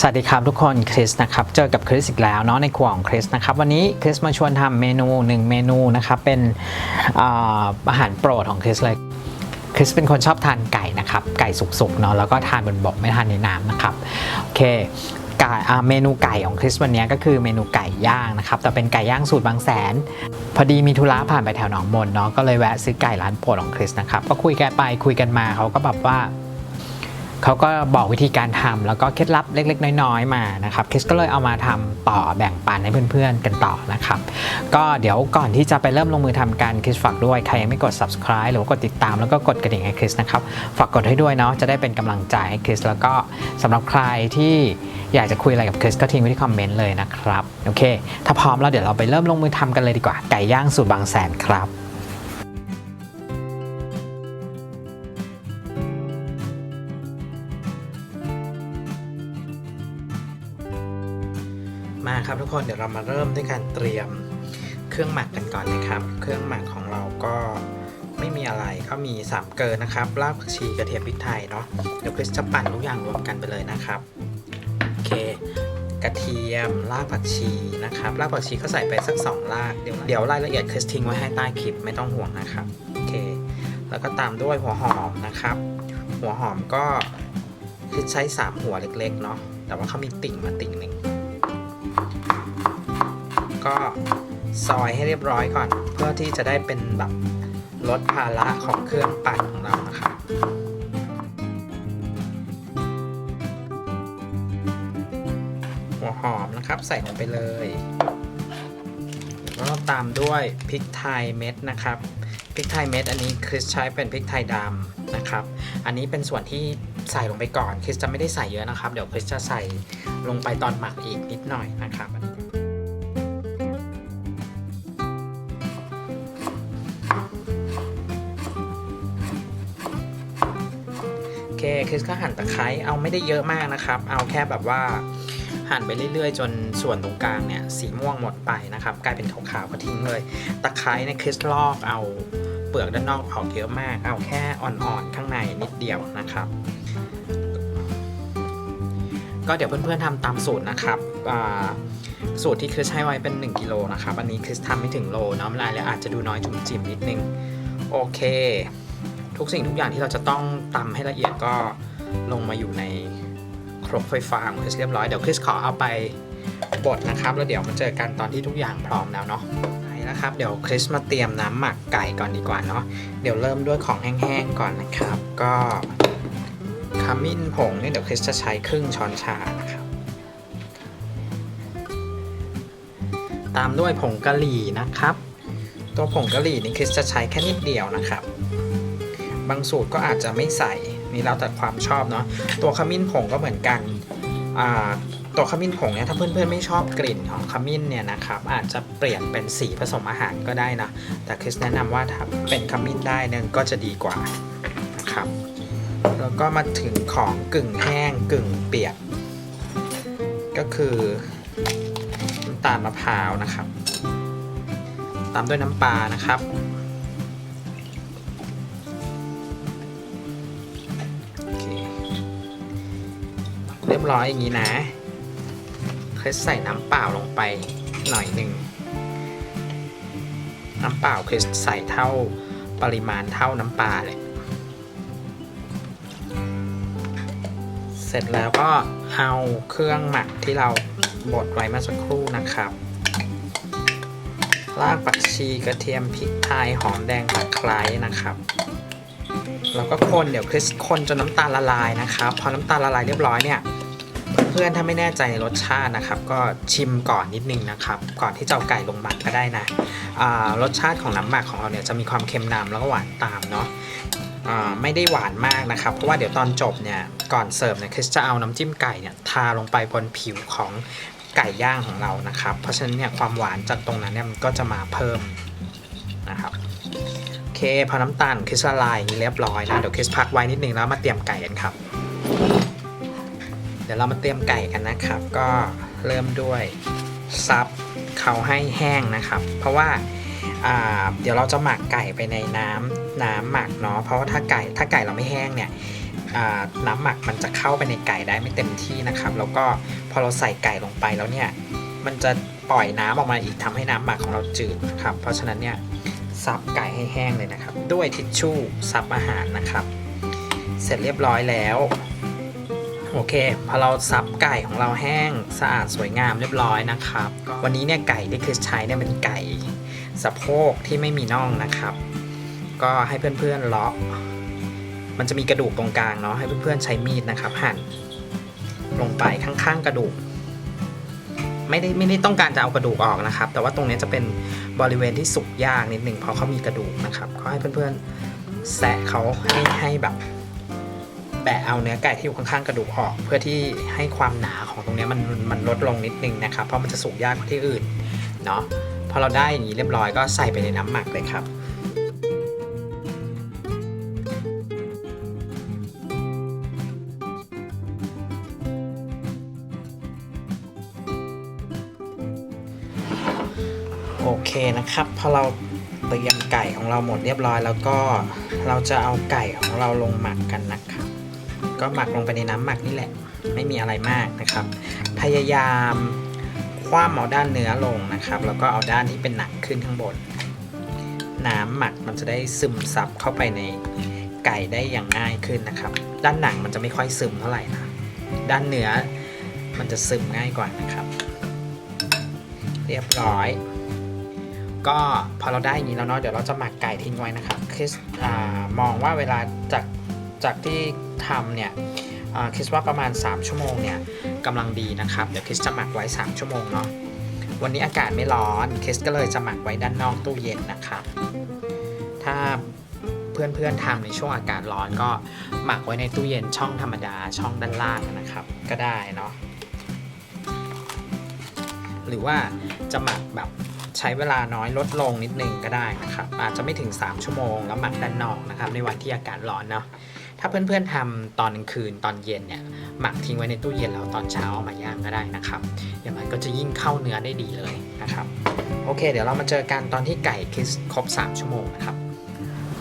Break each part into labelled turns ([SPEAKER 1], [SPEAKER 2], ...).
[SPEAKER 1] สวัสดีครับทุกคนคริสนะครับเจอกับคริสอีกแล้วเนาะในครัวของคริสนะครับวันนี้คริสมาชวนทำเมนูหนึ่งเมนูนะครับเป็นอาอาหารโปรดของคริสเลยคริสเป็นคนชอบทานไก่นะครับไก่สุกๆเนาะแล้วก็ทานบนบกไม่ทานในน้ำนะครับโอเคเมนูไก่ของคริสวันนี้ก็คือเมนูไก่ย่างนะครับแต่เป็นไก่ย่างสูตรบางแสน พอดีมีธุระผ่านไปแถวหนองมนเนาะก็เลยแวะซื้อไก่ร้านโปรดของคริสนะครับก็คุยกันไปคุยกันมาเขาก็แบบว่า เขาก็บอกวิธีการทำแล้วก็เคล็ดลับเล็ก ๆ น้อยๆ มานะครับคริสก็เลยเอามาทำต่อแบ่งปันให้เพื่อนๆกันต่อนะครับ ก็เดี๋ยวก่อนที่จะไปเริ่มลงมือทำกันคริสฝากด้วยใครยังไม่กด subscribe หรือว่ากดติดตามแล้วก็กดกระดิ่งให้คริสนะครับฝากกดให้ด้วยเนาะจะได้เป็นกำลังใจให้คริสแล้วก็สำหรับใครที่อยากจะคุยอะไรกับคริสก็ทิ้งไว้ที่คอมเมนต์เลยนะครับโอเค ถ้าพร้อมแล้วเดี๋ยวเราไปเริ่มลงมือทำกันเลยดีกว่าไก่ย่างสูตรบางแสนครับ มาครับทุกคนเดี๋ยวเรามาเริ่มด้วยการเตรียมเครื่องหมักกันก่อนนะครับ เครื่องหมักของเราก็ไม่มีอะไรก็มี3เกลือนะครับรากผักชีกระเทียมพริกไทยเนาะเดี๋ยวคริสจะปั่นทุกอย่างรวมกันไปเลยนะครับโอเค กระเทียมรากผักชีนะครับรากผักชีก็ใส่ไปสัก 2 รากเดี๋ยวเดี๋ยวรายละเอียดคริสทิ้งไว้ให้ใต้คลิปไม่ต้องห่วงนะครับโอเค แล้วก็ตามด้วยหัวหอมนะครับ หัวหอมก็คริสใช้ 3 หัวเล็กๆเนาะแต่ว่าเขามีติ่งมาติ่งหนึ่ง ก็ซอยให้เรียบร้อยก่อน เพื่อที่จะได้เป็นแบบลดภาระของเครื่องปั่นของเรานะครับหัวหอมนะครับใส่ลงไปเลยแล้วตามด้วยพริกไทยเม็ดนะครับพริกไทยเม็ดอันนี้คริสใช้เป็นพริกไทยดำนะครับ อันนี้เป็นส่วนที่ใส่ลงไปก่อนคริสจะไม่ได้ใส่เยอะนะครับ เดี๋ยวคริสจะใส่ลงไปตอนหมักอีกนิดหน่อยนะครับ เคคริสก็หั่นตะไคร้เอาไม่ได้เยอะมากนะครับ เอาแค่แบบว่าหั่นไปเรื่อยๆ จนส่วนตรงกลางเนี่ยสีม่วงหมดไปนะครับ กลายเป็นขาวๆก็ทิ้งเลย ตะไคร้เนี่ยคริสลอกเอาเปลือกด้านนอกออกเยอะมาก เอาแค่อ่อนๆข้างในนิดเดียวนะครับ ก็เดี๋ยวเพื่อนๆทำตามสูตรนะครับสูตรที่คริสให้ไว้เป็น 1กิโลนะครับ อันนี้คริสทำไม่ถึงโลเนาะรายละเอียอาจจะดูน้อยจุ่มจิ๋มนิดนึง โอเค ทุกสิ่งทุกอย่างที่เราจะต้องตำให้ละเอียดก็ลงมาอยู่ในครกไฟฟ้าของคริสเรียบร้อย เดี๋ยวคริสขอเอาไปบดนะครับ แล้วเดี๋ยวมาเจอกันตอนที่ทุกอย่างพร้อมแล้วเนาะไปนะครับ เดี๋ยวคริสมาเตรียมน้ำหมักไก่ก่อนดีกว่าเนาะเดี๋ยวเริ่มด้วยของแห้งๆก่อนนะครับ ก็ขมิ้นผงเนี่ยเดี๋ยวคริสจะใช้ครึ่งช้อนชานะครับ ตามด้วยผงกะหรี่นะครับ ตัวผงกะหรี่นี่คริสจะใช้แค่นิดเดียวนะครับ บางสูตรก็อาจจะไม่ใส่นี่แล้วแต่ความชอบเนาะตัวขมิ้นผงก็เหมือนกันตัวขมิ้นผงเนี่ยถ้าเพื่อนๆไม่ชอบกลิ่นของขมิ้นเนี่ยนะครับอาจจะเปลี่ยนเป็นสีผสมอาหารก็ได้นะแต่คริสแนะนำว่าถ้าเป็นขมิ้นได้เนี่ยก็จะดีกว่านะครับแล้วก็มาถึงของกึ่งแห้งกึ่งเปียก ก็คือน้ำตาลมะพร้าวนะครับ ตามด้วยน้ำปลานะครับ รียบร้อยอย่างนี้นะคริสใส่น้ำเปล่าลงไปหน่อยหนึ่งน้ำเปล่าคริสใส่เท่าปริมาณเท่าน้ำปลาเลย เสร็จแล้วก็เอาเครื่องหมักที่เราบดไว้เมื่อสักครู่นะครับรากผักชีกระเทียมพริกไทยหอมแดงตะไคร้นะครับแล้วก็คนเดี๋ยวคริสคนจนน้ำตาลละลายนะครับ พอน้ำตาลละลายเรียบร้อยเนี่ย เพื่อนๆ ถ้าไม่แน่ใจรสชาตินะครับ ก็ชิมก่อนนิดนึงนะครับ ก่อนที่จะเอาไก่ลงหมักก็ได้นะรสชาติของน้ำหมักของเราเนี่ยจะมีความเค็มนำแล้วก็หวานตามเนาะไม่ได้หวานมากนะครับ เพราะว่าเดี๋ยวตอนจบเนี่ยก่อนเสิร์ฟเนี่ยคริสจะเอาน้ำจิ้มไก่เนี่ยทาลงไปบนผิวของไก่ย่างของเรานะครับ เพราะฉะนั้นเนี่ยความหวานจากตรงนั้นเนี่ยมันก็จะมาเพิ่มนะครับโอเคพอน้ำตาลคริสละลายนี้เรียบร้อยนะเดี๋ยวคริสพักไว้นิดนึงแล้วมาเตรียมไก่กันครับ เดี๋ยวเรามาเตรียมไก่กันนะครับ ก็เริ่มด้วยซับเขาให้แห้งนะครับ เพราะว่าาเดี๋ยวเราจะหมักไก่ไปในน้ำน้ำหมักเนาะเพราะว่าถ้าไก่ถ้าไก่เราไม่แห้งเนี่ยน้ำหมักมันจะเข้าไปในไก่ได้ไม่เต็มที่นะครับ แล้วก็พอเราใส่ไก่ลงไปแล้วเนี่ยมันจะปล่อยน้ำออกมาอีกทำให้น้ำหมักของเราจืดนะครับ เพราะฉะนั้นเนี่ยซับไก่ให้แห้งเลยนะครับ ด้วยทิชชู่ซับอาหารนะครับ เสร็จเรียบร้อยแล้ว โอเคพอเราซับไก่ของเราแห้งสะอาดสวยงามเรียบร้อยนะครับ วันนี้เนี่ยไก่ที่คริสใช้เนี่ยเป็นไก่สะโพกที่ไม่มีน่องนะครับ ก็ให้เพื่อนๆเลาะ มันจะมีกระดูกตรงกลางเนาะให้เพื่อนๆใช้มีดนะครับ หั่นลงไปข้างๆกระดูก ไม่ได้ไม่ได้ต้องการจะเอากระดูกออกนะครับ แต่ว่าตรงนี้จะเป็นบริเวณที่สุกยากนิดหนึ่งเพราะเขามีกระดูกนะครับก็ให้เพื่อนๆแซะเขาให้ให้แบบ แบะเอาเนื้อไก่ที่อยู่ข้างๆกระดูกออก เพื่อที่ให้ความหนาของตรงนี้มันมันลดลงนิดนึงนะครับเพราะมันจะสุกยากกว่าที่อื่นเนาะพอเราได้อย่างนี้เรียบร้อยก็ใส่ไปในน้ำหมักเลยครับโอเคนะครับพอเราเตรียมไก่ของเราหมดเรียบร้อย แล้วก็เราจะเอาไก่ของเราลงหมักกันนะครับ ก็หมักลงไปในน้ำหมักนี่แหละ ไม่มีอะไรมากนะครับ พยายามคว่ำเอาด้านเนื้อลงนะครับ แล้วก็เอาด้านที่เป็นหนังขึ้นข้างบน น้ำหมักมันจะได้ซึมซับเข้าไปในไก่ได้อย่างง่ายขึ้นนะครับ ด้านหนังมันจะไม่ค่อยซึมเท่าไหร่นะ ด้านเนื้อมันจะซึมง่ายกว่านะครับ เรียบร้อย ก็พอเราได้อย่างนี้แล้วเนาะเดี๋ยวเราจะหมักไก่ทิ้งไว้นะครับคริสอมองว่าเวลาจากจากที่ ทำเนี่ยคริสว่าประมาณ 3 ชั่วโมงเนี่ยกำลังดีนะครับ เดี๋ยวคริสจะหมักไว้ 3 ชั่วโมงเนาะวันนี้อากาศไม่ร้อนคริสก็เลยจะหมักไว้ด้านนอกตู้เย็นนะครับ ถ้าเพื่อนๆทำในช่วงอากาศร้อนก็หมักไว้ในตู้เย็นช่องธรรมดาช่องด้านล่างนะครับ ก็ได้เนาะหรือว่าจะหมักแบบใช้เวลาน้อยลดลงนิดนึงก็ได้นะครับ อาจจะไม่ถึง 3 ชั่วโมงแล้วหมักด้านนอกนะครับ ในวันที่อากาศร้อนเนาะ ถ้าเพื่อนๆทำตอนกลางคืนตอนเย็นเนี่ยหมักทิ้งไว้ในตู้เย็นแล้วตอนเช้าเอามาย่างก็ได้นะครับอย่างนั้นก็จะยิ่งเข้าเนื้อได้ดีเลยนะครับโอเค เดี๋ยวเรามาเจอกันตอนที่ไก่คริสครบ 3 ชั่วโมงนะครับ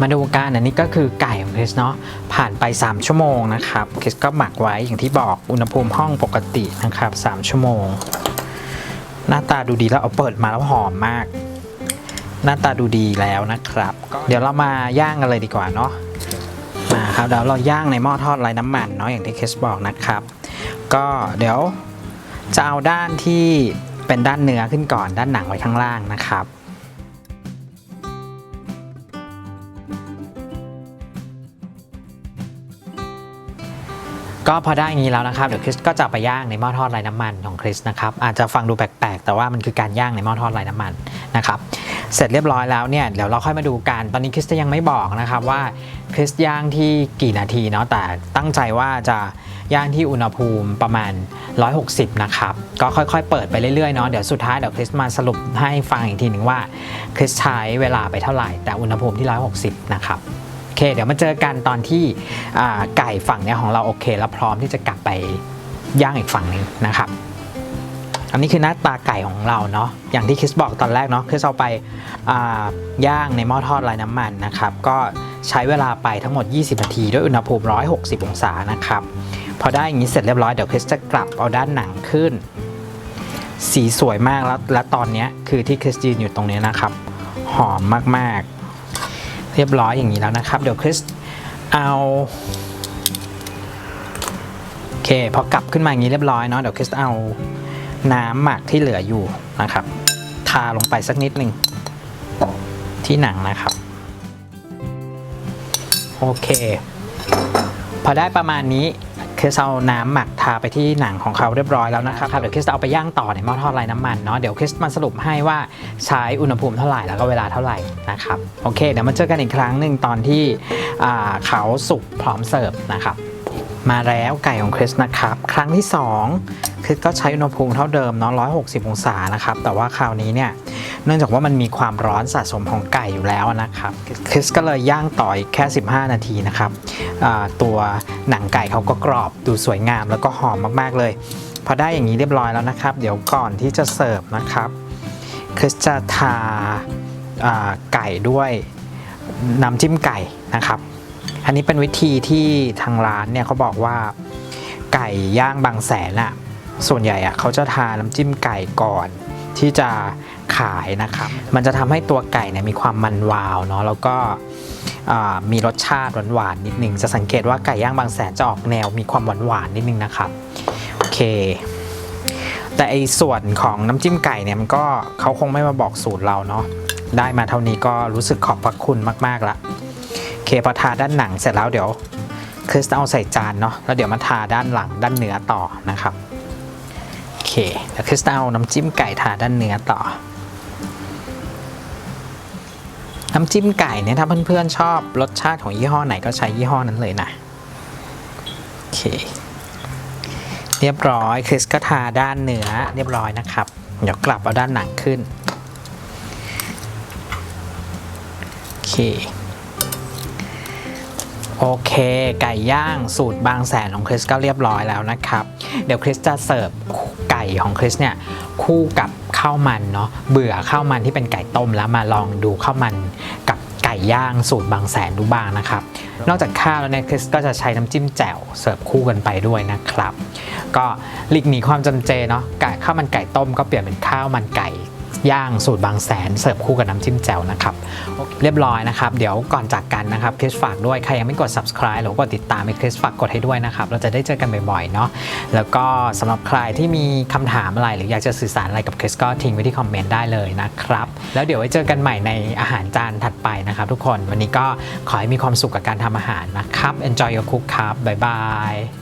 [SPEAKER 1] มาดูกันอันนี้ก็คือไก่ของคริสเนาะผ่านไป 3 ชั่วโมงนะครับคริสก็หมักไว้อย่างที่บอกอุณหภูมิห้องปกตินะครับ 3 ชั่วโมง หน้าตาดูดีแล้วเอาเปิดมาแล้วหอมมาก หน้าตาดูดีแล้วนะครับ เดี๋ยวเรามาย่างกันเลยดีกว่าเนาะ มาครับเดี๋ยวเราย่างในหม้อทอดไร้น้ำมันเนาะอย่างที่เคสบอกนะครับ ก็เดี๋ยวจะเอาด้านที่เป็นด้านเนื้อขึ้นก่อนด้านหนังไว้ข้างล่างนะครับก็พอได้อย่างนี้แล้วนะครับเดี๋ยวคริสก็จะไปย่างในหม้อทอดไร้น้ำมันของคริสนะครับอาจจะฟังดูแปลกๆ แต่ว่ามันคือการย่างในหม้อทอดไร้น้ำมันนะครับ เสร็จเรียบร้อยแล้วเนี่ยเดี๋ยวเราค่อยมาดูกันตอนนี้คริสจะยังไม่บอกนะครับว่าคริสย่างที่กี่นาทีเนาะแต่ตั้งใจว่าจะย่างที่อุณหภูมิประมาณ 160 นะครับ ก็ค่อยๆ เปิดไปเรื่อยๆ เนาะ เดี๋ยวสุดท้ายเดี๋ยวคริสมาสรุปให้ฟังอีกทีหนึ่งว่าคริสใช้เวลาไปเท่าไหร่ แต่อุณหภูมิที่ 160 นะครับ โอเค เดี๋ยวมาเจอกันตอนที่ไก่ฝั่งเนี้ยของเราโอเค แล้วพร้อมที่จะกลับไปย่างอีกฝั่งหนึงนะครับ อันนี้คือหน้าตาไก่ของเราเนาะอย่างที่คริสบอกตอนแรกเนาะคริสเอาไปาย่างในหม้อทอดไร้น้ำมันนะครับ ก็ใช้เวลาไปทั้งหมด 20 นาที ด้วยอุณหภูมิ 160 องศานะครับ พอได้อย่างนี้เสร็จเรียบร้อยเดี๋ยวคริสจะกลับเอาด้านหนังขึ้น สีสวยมากแล้วและตอนนี้คือที่คริสยืนอยู่ตรงนี้นะครับ หอมมากๆ เรียบร้อยอย่างนี้แล้วนะครับ เดี๋ยวคริสเอาโอเคพอกลับขึ้นมาอย่างนี้เรียบร้อยเนาะเดี๋ยวคริสเอา น้ำหมักที่เหลืออยู่นะครับ ทาลงไปสักนิดหนึ่งที่หนังนะครับ โอเค พอได้ประมาณนี้คริสเอาน้ำหมักทาไปที่หนังของเขาเรียบร้อยแล้วนะครับ เดี๋ยวคริสจะเอาไปย่างต่อในหม้อทอดไร้น้ำมันเนาะ เดี๋ยวคริสมาสรุปให้ว่าใช้อุณหภูมิเท่าไหร่แล้วก็เวลาเท่าไหร่นะครับ โอเค เดี๋ยวมาเจอกันอีกครั้งหนึ่งตอนที่เขาสุกพร้อมเสิร์ฟนะครับ มาแล้วไก่ของคริสนะครับ ครั้งที่ 2คริสก็ใช้อุณหภูมิเท่าเดิมเนาะ160 องศานะครับ แต่ว่าคราวนี้เนี่ย เนื่องจากว่ามันมีความร้อนสะสมของไก่อยู่แล้วนะครับ คริสก็เลยย่างต่ออีกแค่ 15 นาทีนะครับ ตัวหนังไก่เขาก็กรอบดูสวยงามแล้วก็หอมมากๆเลย พอได้อย่างนี้เรียบร้อยแล้วนะครับ เดี๋ยวก่อนที่จะเสิร์ฟนะครับ คริสจะทาไก่ด้วยน้ำจิ้มไก่นะครับ อันนี้เป็นวิธีที่ทางร้านเนี่ยเขาบอกว่าไก่ย่างบางแสนอะส่วนใหญ่อะเขาจะทาน้ำจิ้มไก่ก่อนที่จะขายนะครับ มันจะทำให้ตัวไก่เนี่ยมีความมันวาวเนาะแล้วก็มีรสชาติหวานๆนิดนึง จะสังเกตว่าไก่ย่างบางแสนจะออกแนวมีความหวานๆนิดนึงนะครับ โอเค แต่ไอส่วนของน้ำจิ้มไก่เนี่ยมันก็เขาคงไม่มาบอกสูตรเราเนาะ ได้มาเท่านี้ก็รู้สึกขอบพระคุณมากๆละ พอทาด้านหนังเสร็จแล้วเดี๋ยวคริสเอาใส่จานเนาะแล้วเดี๋ยวมาทาด้านหลังด้านเนื้อต่อนะครับโอเคเดี๋ยวคริสเอาน้ำจิ้มไก่ทาด้านเนื้อต่อ น้ำจิ้มไก่เนี่ยถ้าเพื่อนๆชอบรสชาติของยี่ห้อไหนก็ใช้ยี่ห้อนั้นเลยนะโอเคเรียบร้อยคริสก็ทาด้านเนื้อเรียบร้อยนะครับ เดี๋ยวกลับเอาด้านหนังขึ้นโอเค โอเค ไก่ย่างสูตรบางแสนของคริสก็เรียบร้อยแล้วนะครับ เดี๋ยวคริสจะเสิร์ฟไก่ของคริสเนี่ยคู่กับข้าวมันเนาะเบื่อข้าวมันที่เป็นไก่ต้มแล้วมาลองดูข้าวมันกับไก่ย่างสูตรบางแสนดูบ้างนะครับ นอกจากข้าวแล้วเนี่ยคริสก็จะใช้น้ำจิ้มแจ่วเสิร์ฟคู่กันไปด้วยนะครับ ก็หลีกหนีความจำเจเนาะไก่ข้าวมันไก่ต้มก็เปลี่ยนเป็นข้าวมันไก่ ย่างสูตรบางแสนเสิร์ฟคู่กับน้ำจิ้มแจ่วนะครับ เรียบร้อยนะครับ เดี๋ยวก่อนจากกันนะครับคริสฝากด้วย ใครยังไม่กด subscribe หรือกดติดตามให้คริสฝากกดให้ด้วยนะครับ เราจะได้เจอกันบ่อยๆเนาะแล้วก็สำหรับใครที่มีคำถามอะไรหรืออยากจะสื่อสารอะไรกับคริสก็ทิ้งไว้ที่คอมเมนต์ได้เลยนะครับ แล้วเดี๋ยวไว้เจอกันใหม่ในอาหารจานถัดไปนะครับ ทุกคนวันนี้ก็ขอให้มีความสุขกับการทำอาหารนะครับ enjoy your cook ครับบ๊ายบาย